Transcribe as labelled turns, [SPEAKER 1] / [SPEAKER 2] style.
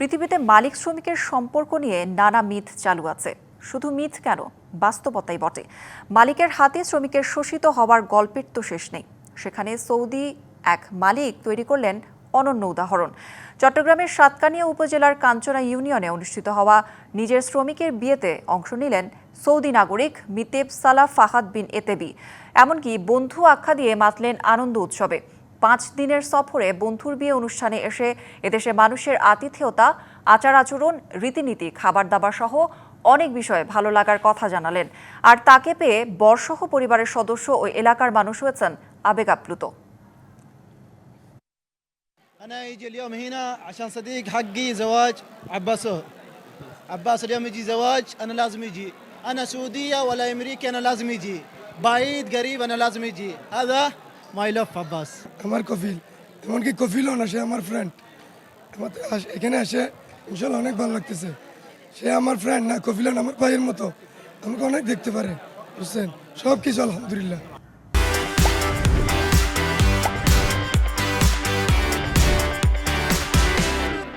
[SPEAKER 1] পৃথিবীতে মালিক শ্রমিকের সম্পর্ক নিয়ে নানা মিথ চালু আছে। শুধু মিথ কেন? বাস্তবতাই বটে। মালিকের হাতে শ্রমিকের শোষিত হওয়ার গল্পের তো শেষ নেই। সেখানে সৌদি এক মালিক তৈরি করলেন অনন্য উদাহরণ। চট্টগ্রামের সাতকানিয়া উপজেলার কাঞ্চনা ইউনিয়নে অনুষ্ঠিত হওয়া নিজের শ্রমিকের বিয়েতে অংশ নিলেন সৌদি নাগরিক মিতেব সালা ফাহাদ বিন এতেবি। এমনকি বন্ধু আখ্যা দিয়ে মাতলেন আনন্দ উৎসবে। পাঁচ দিনের সফরে বন্ধুর বিয়ে অনুষ্ঠানে এসে এদেশে মানুষের আতিথেয়তা আচার আচরণ রীতিনীতি খাবার দাবার সহ অনেক বিষয়ে ভালো লাগার কথা জানালেন আর তাকে পেয়ে বর্ষহ পরিবারের সদস্য ও এলাকার মানুষ হয়েছেন আবেগাপ্লুত
[SPEAKER 2] أنا يجي اليوم هنا عشان صديق حقي زواج عباسه عباس اليوم يجي زواج أنا لازم يجي أنا سعودية ولا أمريكي أنا لازم يجي بعيد قريب أنا لازم يجي هذا মাই লাভ আব্বাস
[SPEAKER 3] আমার কফিল, এমনকি কফিলও না, সে আমার ফ্রেন্ড আমার এখানে আসে, ইনশাল্লাহ অনেক ভালো লাগতেছে। সে আমার ফ্রেন্ড না কফিলন আমার ভাইয়ের মতো। আমাকে অনেক দেখতে পারে, বুঝছেন? সব কিছু আলহামদুলিল্লাহ।